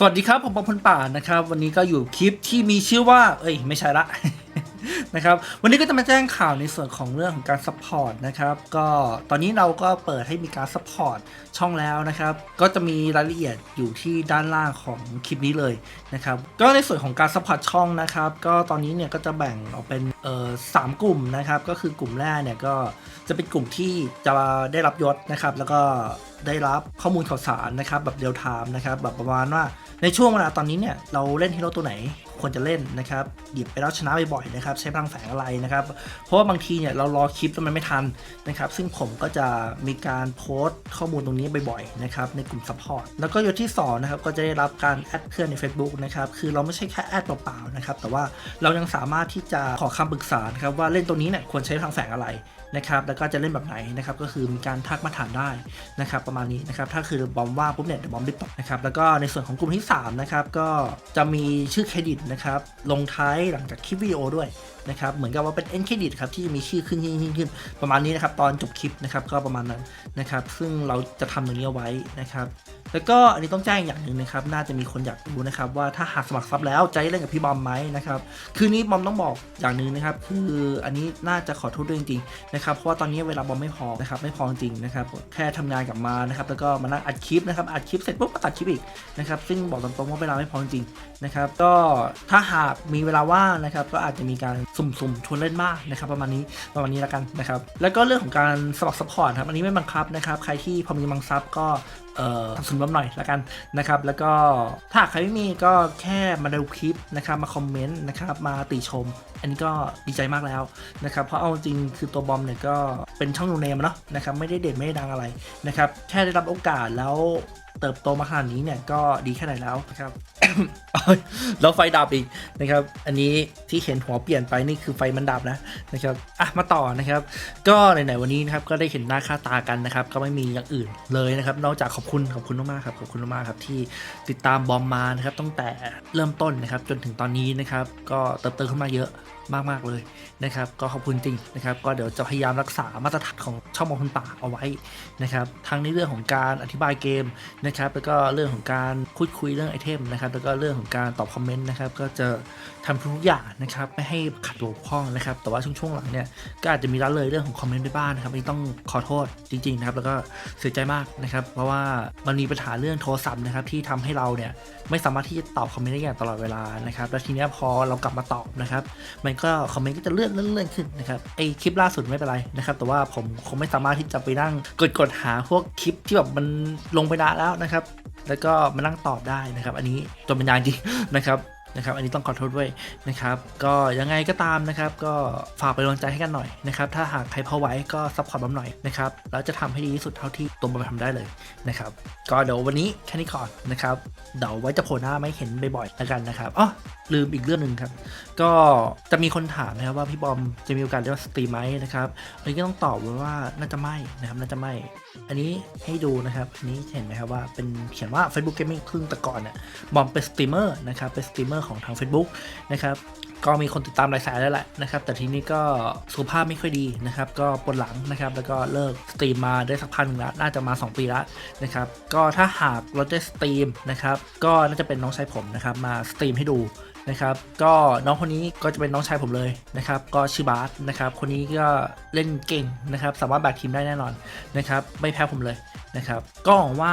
สวัสดีครับ ผมปองพลป่านะครับ วันนี้ก็อยู่คลิปที่มีชื่อว่า เอ้ย ไม่ใช่ละ นะครับ วันนี้ก็จะมาแจ้งข่าวในส่วนของเรื่องของการซัพพอร์ตนะครับ ก็ตอนนี้เราก็เปิดให้มีการซัพพอร์ตช่องแล้วนะครับ ก็จะมีรายละเอียดอยู่ที่ด้านล่างของคลิปนี้เลยนะครับ ก็ในส่วนของการซัพพอร์ตช่องนะครับ ก็ตอนนี้เนี่ยก็จะแบ่งออกเป็นเอ่อสามกลุ่มนะครับ ก็คือกลุ่มแรกเนี่ยก็จะเป็นกลุ่มที่จะได้รับยศนะครับ แล้วก็ ได้รับข้อมูลข่าวสารนะครับแบบเรียลไทม์นะครับแบบประมาณว่าในช่วงเวลาตอนนี้เนี่ยเราเล่นฮีโร่ตัวไหนควรจะเล่นนะครับหยิบไปแล้วชนะบ่อยๆนะครับใช้พลังแฝงอะไรนะครับ เพราะว่าบางทีเนี่ยเรารอคลิปแล้วมันไม่ทันนะครับซึ่งผมก็จะมีการโพสต์ข้อมูลตรงนี้บ่อยๆนะครับในกลุ่มซัพพอร์ตแล้วก็ยศที่สองนะครับก็จะได้รับการแอดเพื่อนใน Facebook นะครับคือเราไม่ใช่แค่แอดเปล่าๆนะครับแต่ว่าเรายังสามารถที่จะขอคำปรึกษาครับว่าเล่นตัวนี้เนี่ยควรใช้พลังแฝงอะไรนะครับแล้วก็จะเล่นแบบไหนนะครับก็คือมีการทักมาถามได้นะครับประมาณนี้นะครับถ้าคือบอมว่างปุ๊บเนี่ยเดี๋ยวบอมรีบตอบนะครับแล้วก็ในส่วนของกลุ่มที่สามนะครับก็จะมีชื่อเครดิตนะครับลงท้ายหลังจากคลิปวิดีโอด้วยนะครับเหมือนกับว่าเป็น end credit ครับที่จะมีชื่อขึ้นขึ้นขึ้นขึ้นประมาณนี้นะครับตอนจบคลิปนะครับก็ประมาณนั้นนะครับซึ่งเราจะทำตรงนี้เอาไว้นะครับ แล้วก็อันนี้ต้องแจ้งอย่างหนึ่งนะครับ น่าจะมีคนอยากรู้นะครับว่าถ้าหากสมัครซับแล้วจะได้เล่นกับพี่บอมไหมนะครับ คืนนี้บอมต้องบอกอย่างหนึ่งนะครับ คืออันนี้น่าจะขอโทษด้วยจริงๆนะครับ เพราะว่าตอนนี้เวลาบอมไม่พอนะครับ ไม่พอจริงๆนะครับ แค่ทำงานกลับมานะครับ แล้วก็มานั่งอัดคลิปนะครับ อัดคลิปเสร็จปุ๊บก็ตัดคลิปอีกนะครับ ซึ่งบอกตรงๆว่าเวลาไม่พอจริงๆนะครับ ก็ถ้าหากมีเวลาว่างนะครับ ก็อาจจะมีการ สุ่มๆชวนเล่นมากนะครับประมาณนี้ประมาณนี้แล้วกันนะครับแล้วก็เรื่องของการสมัครซัพพอร์ตครับอันนี้ไม่บังคับนะครับใครที่พอมีบังซับก็เอ่อทำสนุนบัมหน่อยละกันนะครับ แล้วก็ถ้าใครไม่มีก็แค่มาดูคลิปนะครับ มาคอมเมนต์นะครับ มาติชม อันนี้ก็ดีใจมากแล้วนะครับ เพราะเอาจริงคือตัวบอมเนี่ยก็เป็นช่องโนเนมเนาะนะครับ ไม่ได้เด่นไม่ได้ดังอะไรนะครับ แค่ได้รับโอกาสแล้ว เติบโตมาขนาดนี้เนี่ยก็ดีแค่ไหนแล้วนะครับ แล้วไฟดับอีกนะครับ อันนี้ที่เห็นหัวเปลี่ยนไปนี่คือไฟมันดับนะนะครับอะมาต่อนะครับ ก็ไหนๆวันนี้นะครับก็ได้เห็นหน้าค่าตากันนะครับ ก็ไม่มีอย่างอื่นเลยนะครับ นอกจากขอบคุณขอบคุณมากๆครับขอบคุณมากๆครับที่ติดตามบอมมานะครับตั้งแต่เริ่มต้นนะครับ จนถึงตอนนี้นะครับ ก็เติบโตขึ้นมาเยอะมากๆเลยนะครับ ก็ขอบคุณจริงนะครับ ก็เดี๋ยวจะพยายามรักษามาตรฐานของช่องมองคนป่าเอาไว้นะครับทั้งในเรื่องของการอธิบายเกมนะครับแล้วก็เรื่องของการพูดคุยเรื่องไอเทมนะครับแล้วก็เรื่องของการตอบคอมเมนต์นะครับก็จะทำทุกอย่างนะครับไม่ให้ขัดตัวบกพร่องนะครับแต่ว่าช่วงๆหลังเนี่ยก็อาจจะมีละเลยเรื่องของคอมเมนต์ไปบ้างนะครับอันนี้ต้องขอโทษจริงๆนะครับแล้วก็เสียใจมากนะครับเพราะว่ามันมีปัญหาเรื่องโทรศัพท์นะครับที่ทำให้เราเนี่ยไม่สามารถที่จะตอบคอมเมนต์ได้อย่างตลอดเวลานะครับแล้วทีเนี้ยพอเรากลับมาตอบนะครับมันก็คอมเมนต์ก็จะเลื่อนเลื่อนเลื่อนขึ้นนะครับไอคลิปล่าสุดไม่เป็นไรนะครับแต่ว่าผมคงไม่สามารถที่จะไปนั่งกดกดหาพวกคลิปที่แบบมันลงไปนานแล้วนะครับ แล้วก็มานั่งตอบได้นะครับ อันนี้จนเป็นยานจริงนะครับ นะครับ อันนี้ต้องขอโทษด้วยนะครับ ก็ยังไงก็ตามนะครับ ก็ฝากเป็นกำลังใจให้กันหน่อยนะครับ ถ้าหากใครพอไหวก็ซัพพอร์ตบัมหน่อยนะครับแล้วจะทำให้ดีที่สุดเท่าที่ตัวบัมทำได้เลยนะครับ ก็เดี๋ยววันนี้แค่นี้ก่อนนะครับ เดี๋ยวไว้จะโผล่หน้าไม่เห็นบ่อยๆแล้วกันนะครับอ๋อลืมอีกเรื่องหนึ่งครับ ก็จะมีคนถามนะครับว่าพี่บอมจะมีโอกาสได้มาสตรีมไหมนะครับอันนี้ก็ต้องตอบว้ว่าน่าจะไม่นะครับ น่าจะไม่ อันนี้ให้ดูนะครับอันนี้เห็นไหมครับว่าเป็นเขียนว่า Facebook Gaming ครึ่งแต่ก่อนเนี่ยบอมเป็นสตรีมเมอร์นะครับเป็นสตรีมเมอร์ของทาง Facebook นะครับก็มีคนติดตามหลายสายแล้วแหละนะครับ แต่ทีนี้ก็สุขภาพไม่ค่อยดีนะครับ ก็ปวดหลังนะครับ แล้วก็เลิกสตรีมมาได้สักพักหนึงแล้วน่าจะมา 2 ปีละนะครับ ก็ถ้าหากเราจะสตรีมนะครับ ก็น่าจะเป็นน้องชายผมนะครับ มาสตรีมให้ดู นะครับ ก็น้องคนนี้ก็จะเป็นน้องชายผมเลยนะครับ ก็ชื่อบาสนะครับ คนนี้ก็เล่นเก่งนะครับ สามารถแบกทีมได้แน่นอนนะครับ ไม่แพ้ผมเลยนะครับ ก็หวังว่า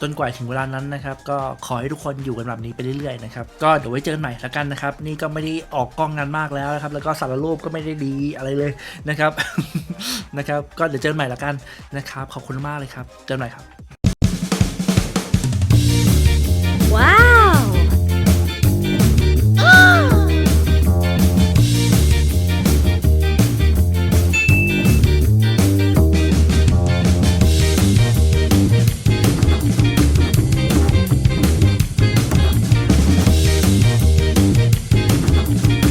จนกว่าถึงเวลานั้นนะครับ ก็ขอให้ทุกคนอยู่กันแบบนี้ไปเรื่อยๆนะครับ ก็เดี๋ยวไว้เจอกันใหม่ละกันนะครับ นี่ก็ไม่ได้ออกกล้องงานมากแล้วนะครับ แล้วก็สารรูปก็ไม่ได้ดีอะไรเลยนะครับ นะครับ ก็เดี๋ยวเจอกันใหม่ละกันนะครับ ขอบคุณมากเลยครับ เจอกันใหม่ครับ